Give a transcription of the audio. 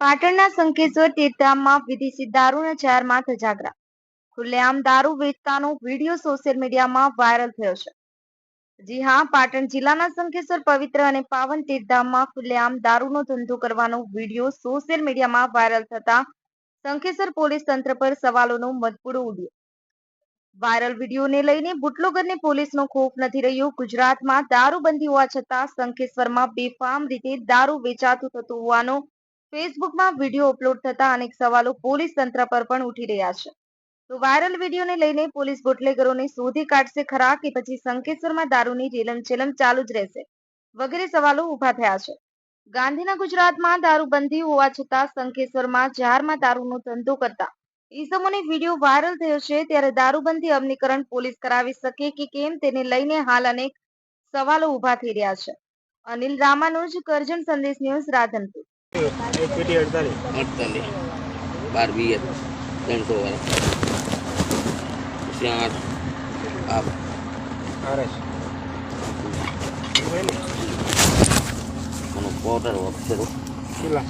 પાટણના સંકેશ્વર તીર્થધામમાં વિદેશી દારૂના જારમાં ધજાગરા. ખુલ્લેઆમ દારૂ વેચતાનો વીડિયો સોશિયલ મીડિયામાં વાયરલ થયો છે. જી હા, પાટણ જિલ્લાના સંકેશ્વર પવિત્ર અને પાવન તીર્થધામમાં ખુલ્લેઆમ દારૂનો ધંધો કરવાનો વીડિયો સોશિયલ મીડિયામાં વાયરલ થતા સંકેશ્વર પોલીસ તંત્ર પર સવાલોનો મધપૂડો ઉડ્યો. વાયરલ વિડીયોને લઈને બુટલોગરને પોલીસનો ખોફ નથી રહ્યો. ગુજરાતમાં દારૂબંધી હોવા છતાં સંકેશ્વરમાં બેફામ રીતે દારૂ વેચાતું થતું હોવાનો ફેસબુકમાં વીડિયો અપલોડ થતા અનેક સવાલો પોલીસ તંત્ર પર પણ ઉઠી રહ્યા છે. તો વાયરલ વિડીયોને લઈને પોલીસ બુટલેગરોને શોધી કાઢશે ખરા કે પછી સંકેશ્વરમાં દારૂની રેલમચેલમ ચાલુ જ રહેશે? વગેરે સવાલો ઊભા થયા છે. ગાંધીના ગુજરાતમાં દારૂબંધી હોવા છતાં સંકેશ્વરમાં જારમાં દારૂનો ધંધો કરતા ઈસમોને વીડિયો વાયરલ થયો છે ત્યારે દારૂબંધી અમલીકરણ પોલીસ કરાવી શકે કે કેમ તેને લઈને હાલ અનેક સવાલો ઊભા થઈ રહ્યા છે. અનિલ રામાનુજ કરજણ સંદેશ ન્યૂઝ રાધનપુર. અડતાલીસ. બાર વીસ ત્રણસો વાળા. પછી આઠ આપ આરસ મને પાવડર કેટલા?